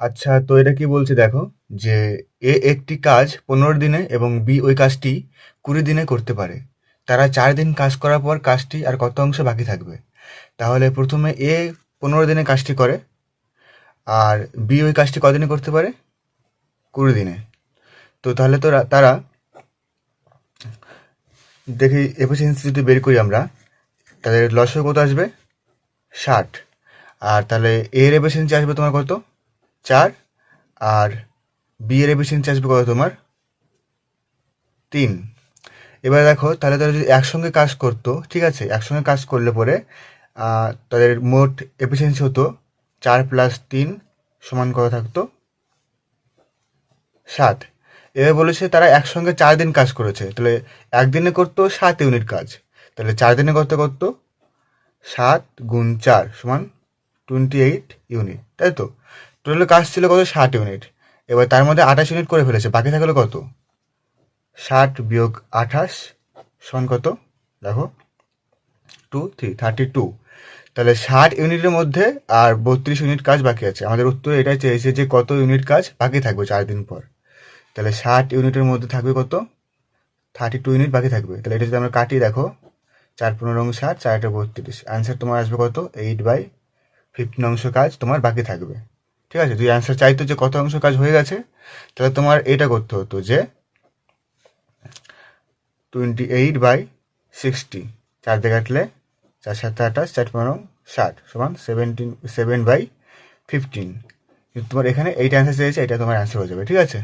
আচ্ছা তো এটা কি বলছে দেখো, যে এ একটি কাজ পনেরো দিনে এবং বি ওই কাজটি কুড়ি দিনে করতে পারে। তারা চার দিন কাজ করার পর কাজটি আর কত অংশ বাকি থাকবে? তাহলে প্রথমে এ পনেরো দিনে কাজটি করে, আর বি ওই কাজটি কদিনে করতে পারে? কুড়ি দিনে। তো তাহলে তো তারা দেখি, এফিসিয়েন্সি যদি বের করি আমরা, তাদের লসও কত আসবে? ষাট। আর তাহলে এর এফিসিয়েন্সি আসবে তোমার কত? চার, আর বি এর এফিসিয়েন্সি আসবে কত তোমার? তিন। এবার দেখো, তাহলে তারা যদি একসঙ্গে কাজ করতো, ঠিক আছে, একসঙ্গে কাজ করলে পরে তাদের মোট এফিসিয়েন্সি হতো চার প্লাস তিন সমান কত থাকতো? সাত। এবার বলেছে তারা একসঙ্গে চার দিন কাজ করেছে, তাহলে একদিনে করতো সাত ইউনিট কাজ, তাহলে চার দিনে করতে করতো? সাত গুণ চার সমান টোয়েন্টি এইট ইউনিট, তাই তো? টোটাল কাজ ছিল কত? ষাট ইউনিট এবার তার মধ্যে আঠাশ ইউনিট করে ফেলেছে। বাকি থাকল কত? ষাট বিয়োগ আঠাশ সমান কত? দেখো টু থ্রি থার্টি টু তাহলে ষাট ইউনিটের মধ্যে আর বত্রিশ ইউনিট কাজ বাকি আছে। আমাদের উত্তর এটাই চেয়েছে যে কত ইউনিট কাজ বাকি থাকবে চার দিন পর। তাহলে ষাট ইউনিটের মধ্যে থাকবে কত? থার্টি টু ইউনিট বাকি থাকবে। তাহলে এটা যদি আমরা কাটি, দেখো, চার পনেরো অংশ ষাট, চার একটা বত্রিশ। অ্যান্সার তোমার আসবে কত? এইট বাই ফিফটিন অংশ কাজ তোমার বাকি থাকবে। ঠিক আছে, তুই অ্যান্সার চাইতো যে কত অংশ কাজ হয়ে গেছে, তাহলে তোমার এটা করতে হতো যে টোয়েন্টি এইট বাই সিক্সটি চার দিয়ে কাটলে চার সাথে আঠাশ চার পনেরো ষাট, সমান সেভেন্টিন সেভেন বাই ফিফটিন তোমার এখানে এইটা অ্যান্সার চেয়েছে এটা তোমার অ্যান্সার হয়ে যাবে, ঠিক আছে?